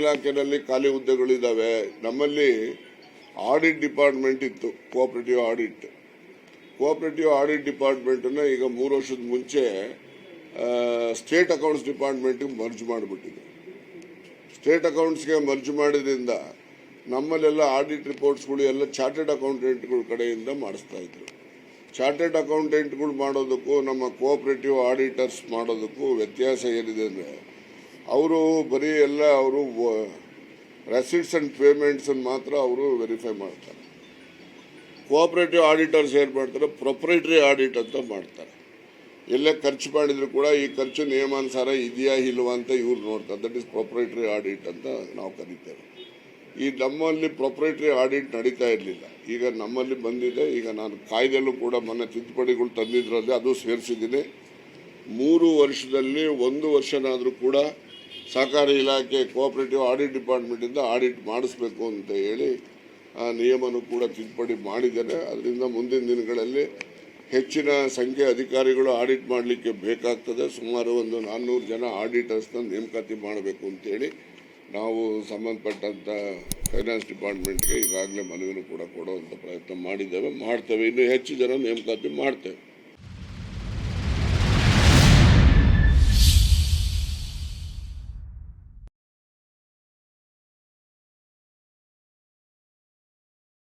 ಇಲಾಖೆಯಲ್ಲಿ ಖಾಲಿ ಹುದ್ದೆಗಳಿದ್ದಾವೆ. ನಮ್ಮಲ್ಲಿ ಆಡಿಟ್ ಡಿಪಾರ್ಟ್ಮೆಂಟ್ ಇತ್ತು, ಕೋಆಪರೇಟಿವ್ ಆಡಿಟ್. ಕೋಆಪರೇಟಿವ್ ಆಡಿಟ್ ಡಿಪಾರ್ಟ್ಮೆಂಟನ್ನು ಈಗ ಮೂರು ವರ್ಷದ ಮುಂಚೆ ಸ್ಟೇಟ್ ಅಕೌಂಟ್ಸ್ ಡಿಪಾರ್ಟ್ಮೆಂಟಿಗೆ ಮರ್ಜ್ ಮಾಡಿಬಿಟ್ಟಿದೆ. ಸ್ಟೇಟ್ ಅಕೌಂಟ್ಸ್ಗೆ ಮರ್ಜ್ ಮಾಡಿದ್ರಿಂದ ನಮ್ಮಲ್ಲೆಲ್ಲ ಆಡಿಟ್ ರಿಪೋರ್ಟ್ಸ್ಗಳು ಎಲ್ಲ ಚಾರ್ಟೆಡ್ ಅಕೌಂಟೆಂಟ್ಗಳ ಕಡೆಯಿಂದ ಮಾಡಿಸ್ತಾ ಇದ್ರು. ಚಾರ್ಟೆಡ್ ಅಕೌಂಟೆಂಟ್ಗಳು ಮಾಡೋದಕ್ಕೂ, ನಮ್ಮ ಕೋಆಪರೇಟಿವ್ ಆಡಿಟರ್ಸ್ ಮಾಡೋದಕ್ಕೂ ವ್ಯತ್ಯಾಸ ಏನಿದೆ ಅಂದರೆ ಅವರು ಬರೀ ಎಲ್ಲ ಅವರು ರೆಸಿಟ್ಸ್ ಅಂಡ್ ಪೇಮೆಂಟ್ಸ್ ಮಾತ್ರ ಅವರು ವೆರಿಫೈ ಮಾಡ್ತಾರೆ. ಕೋಆಪರೇಟಿವ್ ಆಡಿಟರ್ಸ್ ಏನು ಮಾಡ್ತಾರೆ? ಪ್ರೊಪ್ರೈಟ್ರಿ ಆಡಿಟ್ ಅಂತ ಮಾಡ್ತಾರೆ. ಎಲ್ಲೇ ಖರ್ಚು ಮಾಡಿದರೂ ಕೂಡ ಈ ಖರ್ಚು ನಿಯಮಾನುಸಾರ ಇದೆಯಾ ಇಲ್ವಾ ಅಂತ ಇವ್ರು ನೋಡ್ತಾರೆ. ದಟ್ ಇಸ್ ಪ್ರೊಪ್ರೈಟ್ರಿ ಆಡಿಟ್ ಅಂತ ನಾವು ಕರಿತೇವೆ. ಈ ನಮ್ಮಲ್ಲಿ ಪ್ರೊಪ್ರೈಟ್ರಿ ಆಡಿಟ್ ನಡೀತಾ ಇರಲಿಲ್ಲ. ಈಗ ನಮ್ಮಲ್ಲಿ ಬಂದಿದೆ. ಈಗ ನಾನು ಕಾಯ್ದೆಲ್ಲೂ ಕೂಡ ಮೊನ್ನೆ ತಿದ್ದುಪಡಿಗಳು ತಂದಿದ್ರಲ್ಲಿ ಅದು ಸೇರಿಸಿದ್ದೀನಿ. ಮೂರು ವರ್ಷದಲ್ಲಿ, ಒಂದು ವರ್ಷನಾದರೂ ಕೂಡ ಸಹಕಾರಿ ಇಲಾಖೆ ಕೋಆಪರೇಟಿವ್ ಆಡಿಟ್ ಡಿಪಾರ್ಟ್ಮೆಂಟಿಂದ ಆಡಿಟ್ ಮಾಡಿಸ್ಬೇಕು ಅಂತ ಹೇಳಿ ಆ ನಿಯಮನೂ ಕೂಡ ತಿದ್ದುಪಡಿ ಮಾಡಿದ್ದಾರೆ. ಅದರಿಂದ ಮುಂದಿನ ದಿನಗಳಲ್ಲಿ ಹೆಚ್ಚಿನ ಸಂಖ್ಯೆ ಅಧಿಕಾರಿಗಳು ಆಡಿಟ್ ಮಾಡಲಿಕ್ಕೆ ಬೇಕಾಗ್ತದೆ. ಸುಮಾರು ಒಂದು ನಾನ್ನೂರು ಜನ ಆಡಿಟರ್ಸ್ನ ನೇಮಕಾತಿ ಮಾಡಬೇಕು ಅಂತೇಳಿ ನಾವು ಸಂಬಂಧಪಟ್ಟಂಥ ಫೈನಾನ್ಸ್ ಡಿಪಾರ್ಟ್ಮೆಂಟ್ಗೆ ಈಗಾಗಲೇ ಮನವಿನೂ ಕೂಡ ಕೊಡುವಂಥ ಪ್ರಯತ್ನ ಮಾಡಿದ್ದೇವೆ. ಮಾಡ್ತೇವೆ. ಇನ್ನೂ ಹೆಚ್ಚು ಜನ ನೇಮಕಾತಿ ಮಾಡ್ತೇವೆ.